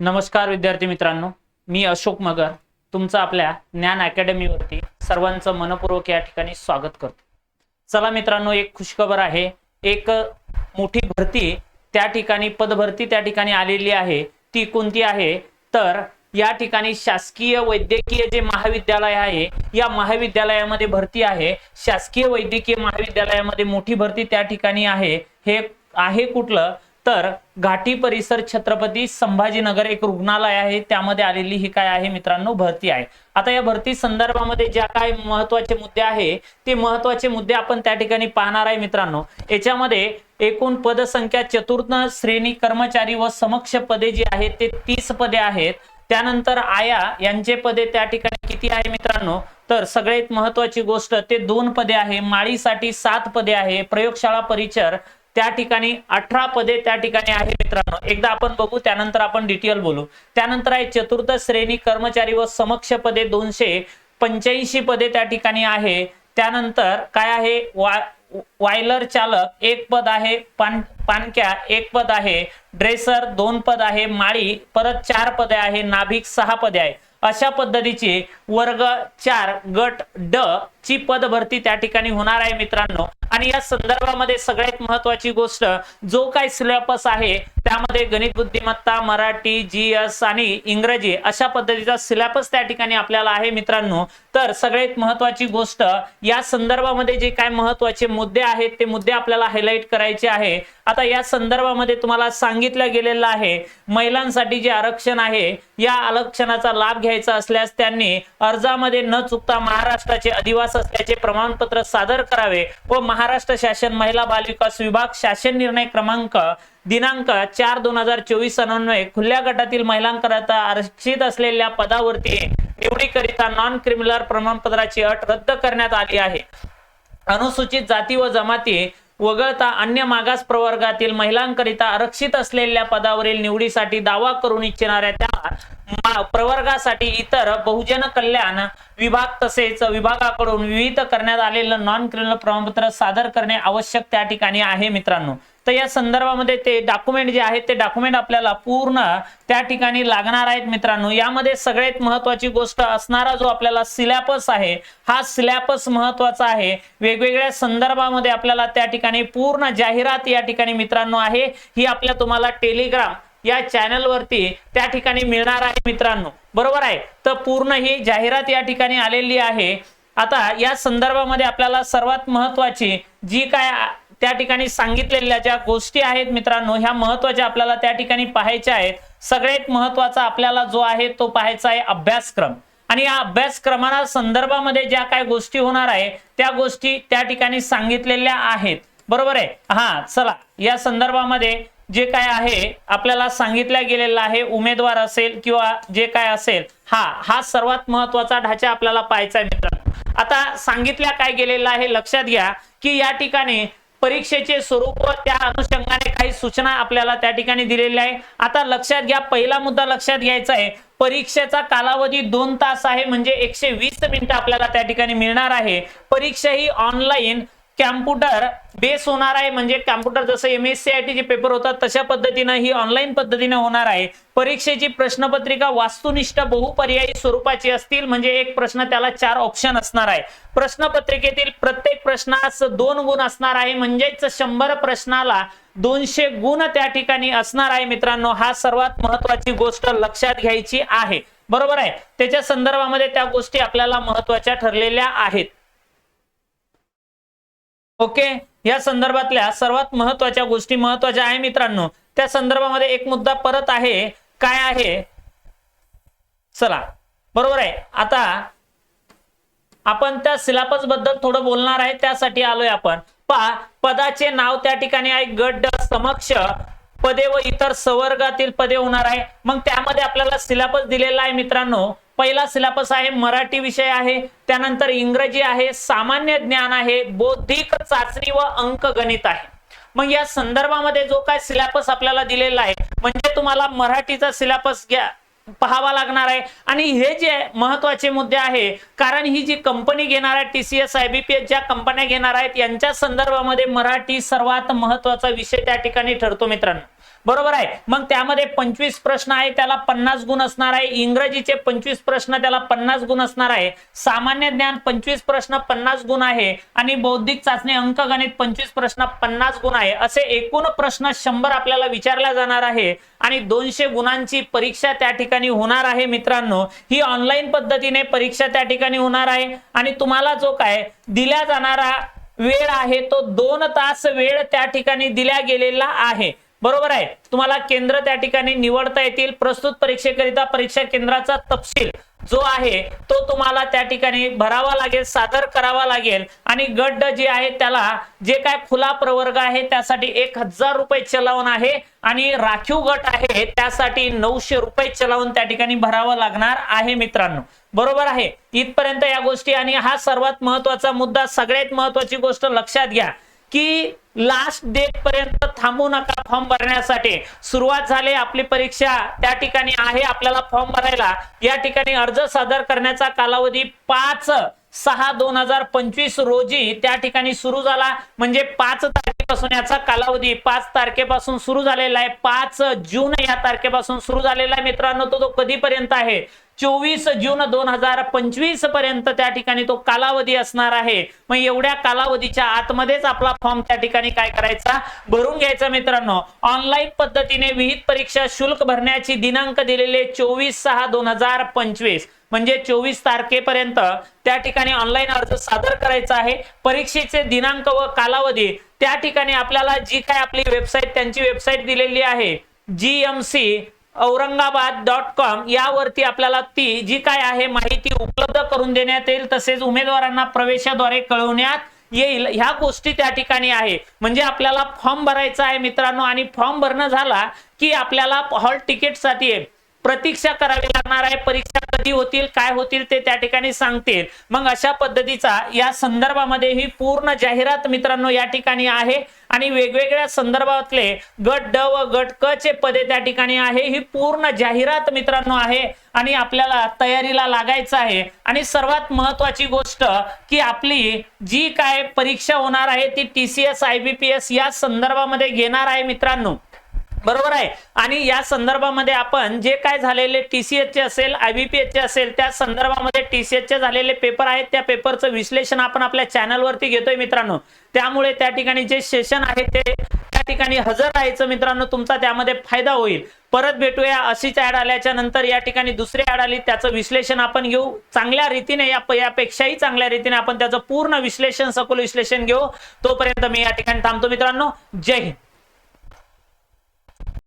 नमस्कार विद्यार्थी मित्रांनो मी अशोक मगर तुमचं आपल्या ज्ञान अकॅडमीवरती सर्वांचं मनपूर्वक या ठिकाणी स्वागत करतो. चला मित्रांनो एक खुशखबर आहे. एक मोठी भरती त्या ठिकाणी पदभरती त्या ठिकाणी आलेली आहे. ती कोणती आहे? तर या ठिकाणी शासकीय वैद्यकीय जे महाविद्यालय आहे या महाविद्यालयामध्ये भरती आहे. शासकीय वैद्यकीय महाविद्यालयामध्ये मोठी भरती त्या ठिकाणी आहे. हे आहे कुठलं? तर घाटी परिसर छत्रपती संभाजीनगर एक रुग्णालय आहे. त्यामध्ये आलेली ही काय आहे मित्रांनो? भरती आहे. आता या भरती संदर्भामध्ये ज्या काय महत्त्वाचे मुद्दे आहे ते महत्त्वाचे मुद्दे आपण त्या ठिकाणी पाहणार आहे मित्रांनो. याच्यामध्ये एकूण पदसंख्या चतुर्थ श्रेणी कर्मचारी व समक्ष पदे जी आहेत ते तीस पदे आहेत. त्यानंतर आया यांचे पदे त्या ठिकाणी किती आहे मित्रांनो? तर सगळ्यात महत्वाची गोष्ट ते दोन पदे आहे. माळीसाठी सात पदे आहे. प्रयोगशाळा परिचर त्या ठिकाणी अठरा पदे त्या ठिकाणी आहे मित्रांनो. एकदा आपण बघू त्यानंतर आपण डिटेल बोलू. त्यानंतर आहे चतुर्थ श्रेणी कर्मचारी व समक्ष पदे दोनशे पंच्याऐंशी पदे त्या ठिकाणी आहे. त्यानंतर काय आहे? वा वायलर चालक एक पद आहे पान पानक्या एक पद आहे ड्रेसर दोन पद आहे माळी परत चार पदे आहे नाभिक सहा पदे आहे. अशा पद्धतीचे वर्ग चार गट ड ची पद भरती त्या ठिकाणी होणार आहे मित्रांनो. आणि या संदर्भामध्ये सगळ्यात महत्वाची गोष्ट जो काय सिलेबस आहे त्यामध्ये गणित बुद्धिमत्ता मराठी जी एस आणि इंग्रजी अशा पद्धतीचा सिलेबस त्या ठिकाणी आपल्याला आहे मित्रांनो. तर सगळ्यात महत्वाची गोष्ट या संदर्भामध्ये जे काय महत्त्वाचे मुद्दे आहेत ते मुद्दे आपल्याला हायलाईट करायचे आहे. आता या संदर्भामध्ये तुम्हाला सांगितलं गेलेलं आहे महिलांसाठी जे आरक्षण आहे या आरक्षणाचा लाभ घ्यायचा असल्यास त्यांनी अर्जामध्ये न चुकता महाराष्ट्राचे अधिवास असल्याचे प्रमाणपत्र सादर करावे व महाराष्ट्र शासन महिला बाल विकास विभाग शासन निर्णय क्रमांक दिनांक चार दोन हजार चोवीस अन्वये खुल्या गटातील महिलांकरता आरक्षित असलेल्या पदावरती निवडीकरिता नॉन क्रिमिनल प्रमाणपत्राची अट रद्द करण्यात आली आहे. अनुसूचित जाती व जमाती वगळता अन्य मागास प्रवर्गातील महिलांकरिता आरक्षित असलेल्या पदावरील निवडीसाठी दावा करून इच्छिणाऱ्या त्या प्रवर्गासाठी इतर बहुजन कल्याण विभाग तसेच विभागाकडून विविध करण्यात आलेलं नॉन क्रिमिनल प्रमाणपत्र सादर करणे आवश्यक त्या ठिकाणी आहे मित्रांनो. तर या संदर्भामध्ये ते डॉक्युमेंट जे आहेत ते डॉक्युमेंट आपल्याला पूर्ण त्या ठिकाणी लागणार आहेत मित्रांनो. यामध्ये सगळ्यात महत्वाची गोष्ट असणारा जो आपल्याला सिलॅपस आहे हा सिलॅपस महत्त्वाचा आहे. वेगवेगळ्या संदर्भामध्ये आपल्याला त्या ठिकाणी पूर्ण जाहिरात या ठिकाणी मित्रांनो आहे. ही आपल्या तुम्हाला टेलिग्राम या चॅनलवरती त्या ठिकाणी मिळणार आहे मित्रांनो. बरोबर आहे? तर पूर्ण ही जाहिरात या ठिकाणी आलेली आहे. आता या संदर्भामध्ये आपल्याला सर्वात महत्वाची जी काय त्या ठिकाणी सांगितलेल्या ज्या गोष्टी आहेत मित्रांनो ह्या महत्त्वाच्या आपल्याला त्या ठिकाणी पाहायच्या आहेत. सगळ्यात महत्त्वाचा आपल्याला जो आहे तो पाहायचा आहे अभ्यासक्रम. आणि या अभ्यासक्रमाला संदर्भामध्ये ज्या काय गोष्टी होणार आहे त्या गोष्टी त्या ठिकाणी सांगितलेल्या आहेत. बरोबर आहे? हा चला. या संदर्भामध्ये जे काय आहे आपल्याला सांगितलं गेलेलं आहे उमेदवार असेल किंवा जे काय असेल हा हा सर्वात महत्त्वाचा ढाचा आपल्याला पाहायचा आहे मित्रांनो. आता सांगितल्या काय गेलेलं आहे लक्षात घ्या की या ठिकाणी परीक्षेचे स्वरूप व त्या अनुषंगाने काही सूचना आपल्याला त्या ठिकाणी दिलेल्या आहे. आता लक्षात घ्या पहिला मुद्दा लक्षात घ्यायचा आहे. परीक्षेचा कालावधी दोन तास आहे म्हणजे एकशे वीस मिनिटं आपल्याला त्या ठिकाणी मिळणार आहे. परीक्षा ही ऑनलाईन कॅम्प्युटर बेस होणार आहे. म्हणजे कॅम्प्युटर जसं M S C I T चे पेपर होतात तशा पद्धतीनं ही ऑनलाईन पद्धतीने होणार आहे. परीक्षेची प्रश्नपत्रिका वास्तुनिष्ठ बहुपर्यायी स्वरूपाची असतील म्हणजे एक प्रश्न त्याला चार ऑप्शन असणार आहे. प्रश्नपत्रिकेतील प्रत्येक प्रश्नास दोन गुण असणार आहे. म्हणजेच शंभर प्रश्नाला दोनशे गुण त्या ठिकाणी असणार आहे मित्रांनो. हा सर्वात महत्वाची गोष्ट लक्षात घ्यायची आहे. बरोबर आहे? त्याच्या संदर्भामध्ये त्या गोष्टी आपल्याला महत्त्वाच्या ठरलेल्या आहेत. ओके? या संदर्भातल्या सर्वात महत्त्वाच्या गोष्टी महत्त्वाच्या आहे मित्रांनो. त्या संदर्भामध्ये एक मुद्दा परत आहे. काय आहे? चला. बरोबर आहे. आता आपण त्या सिलाबसबद्दल थोडं बोलणार आहे. त्यासाठी आलोय आपण. पा पदाचे नाव त्या ठिकाणी आहे. गट समक्ष पदे व इतर संवर्गातील पदे होणार आहे. मग त्यामध्ये आपल्याला सिलाबस दिलेला आहे मित्रांनो. पहिला सिलेबस आहे मराठी विषय आहे त्यानंतर इंग्रजी आहे सामान्य ज्ञान आहे बौद्धिक चाचणी व अंक गणित आहे. मग या संदर्भामध्ये जो काय सिलेबस आपल्याला दिलेला आहे म्हणजे तुम्हाला मराठीचा सिलेबस घ्या पाहावा लागणार आहे. आणि हे जे महत्त्वाचे मुद्दे आहे कारण ही जी कंपनी घेणार आहे टीसीएस एस ज्या कंपन्या घेणार आहेत यांच्या संदर्भामध्ये मराठी सर्वात महत्त्वाचा विषय त्या ठिकाणी ठरतो मित्रांनो. बरोबर आहे. मग त्यामध्ये पंचवीस प्रश्न आहे त्याला पन्नास गुण असणार आहे. इंग्रजीचे पंचवीस प्रश्न त्याला पन्नास गुण असणार आहे. सामान्य ज्ञान पंचवीस प्रश्न पन्नास गुण आहे आणि बौद्धिक चाचणी अंकगणित पंचवीस प्रश्न पन्नास गुण आहे. असे एकूण प्रश्न शंभर आपल्याला विचारला जाणार आहे आणि दोनशे गुणांची परीक्षा त्या ठिकाणी होणार आहे मित्रांनो. ही ऑनलाईन पद्धतीने परीक्षा त्या ठिकाणी होणार आहे आणि तुम्हाला जो काय दिला जाणारा वेळ आहे तो दोन तास वेळ त्या ठिकाणी दिला गेलेला आहे. बरोबर आहे. तुम्हाला केंद्र त्या ठिकाणी निवडता येतील प्रस्तुत परीक्षेकरिता परीक्षा केंद्राचा तपशील जो आहे तो तुम्हाला त्या ठिकाणी भरावा लागेल सादर करावा लागेल. आणि गट जे आहे त्याला जे काय खुला प्रवर्ग आहे त्यासाठी एक हजार रुपये चलावून आहे. आणि राखीव गट आहे त्यासाठी नऊशे रुपये चलावून त्या ठिकाणी भरावं लागणार आहे मित्रांनो. बरोबर आहे. इथपर्यंत या गोष्टी. आणि हा सर्वात महत्त्वाचा मुद्दा सगळ्यात महत्वाची गोष्ट लक्षात घ्या. की लास्ट डेट पर्यंत थांबू नका फॉर्म भरण्यासाठी. सुरुवात झाली आपली परीक्षा त्या ठिकाणी आहे आपल्याला फॉर्म भरायला. या ठिकाणी अर्ज सादर करण्याचा कालावधी पाच सहा दोन हजार पंचवीस रोजी त्या ठिकाणी सुरू झाला. म्हणजे पाच तारखेपासून याचा कालावधी पाच तारखेपासून सुरू झालेला आहे. पाच जून या तारखेपासून सुरू झालेला आहे मित्रांनो. तो तो कधीपर्यंत आहे? चोवीस जून दोन हजार पंचवीसपर्यंत त्या ठिकाणी तो कालावधी असणार आहे. मग एवढ्या कालावधीच्या आतमध्येच आपला फॉर्म त्या ठिकाणी काय करायचा? भरून घ्यायचा मित्रांनो. ऑनलाईन पद्धतीने विहित परीक्षा शुल्क भरण्याची दिनांक दिलेले चोवीस सहा दोन हजार पंचवीस. म्हणजे चोवीस तारखेपर्यंत त्या ठिकाणी ऑनलाईन अर्ज सादर करायचा आहे. परीक्षेचे दिनांक व कालावधी त्या ठिकाणी आपल्याला जी काय आपली वेबसाईट त्यांची वेबसाईट दिलेली आहे G M C Aurangabad dot com यावरती आपल्याला ती जी काय आहे माहिती उपलब्ध करून देण्यात येईल. तसेच उमेदवारांना प्रवेशाद्वारे कळवण्यात येईल. ह्या गोष्टी त्या ठिकाणी आहे. म्हणजे आपल्याला फॉर्म भरायचा आहे मित्रांनो. आणि फॉर्म भरणं झाला की आपल्याला हॉल तिकीटसाठी प्रतीक्षा करावी लागणार आहे. परीक्षा कधी होतील काय होतील ते त्या ठिकाणी सांगतील. मग अशा पद्धतीचा या संदर्भामध्ये ही पूर्ण जाहिरात मित्रांनो या ठिकाणी आहे. आणि वेगवेगळ्या संदर्भातले गट ड व गट क चे पदे त्या ठिकाणी आहे. ही पूर्ण जाहिरात मित्रांनो आहे. आणि आपल्याला तयारीला लागायचं आहे. आणि सर्वात महत्वाची गोष्ट की आपली जी काय परीक्षा होणार आहे ती T C S I B P S या संदर्भामध्ये घेणार आहे मित्रांनो. बरोबर आहे. आणि या संदर्भामध्ये आपण जे काय झालेले टीसीएसचे असेल आयबीपीएसचे असेल त्या संदर्भामध्ये टीसीएसचे झालेले पेपर आहेत. त्या पेपरचं विश्लेषण आपण आपल्या चॅनलवरती घेतोय मित्रांनो. त्यामुळे त्या ठिकाणी जे सेशन आहे ते त्या ठिकाणी हजर राहायचं मित्रांनो तुमचा त्यामध्ये फायदा होईल. परत भेटूया अशीच ऍड आल्याच्यानंतर या ठिकाणी दुसरी ऍड आली त्याचं विश्लेषण आपण घेऊ. चांगल्या रीतीने यापेक्षाही चांगल्या रीतीने आपण त्याचं पूर्ण विश्लेषण सखोल विश्लेषण घेऊ. तोपर्यंत मी या ठिकाणी थांबतो मित्रांनो. जय हिंद.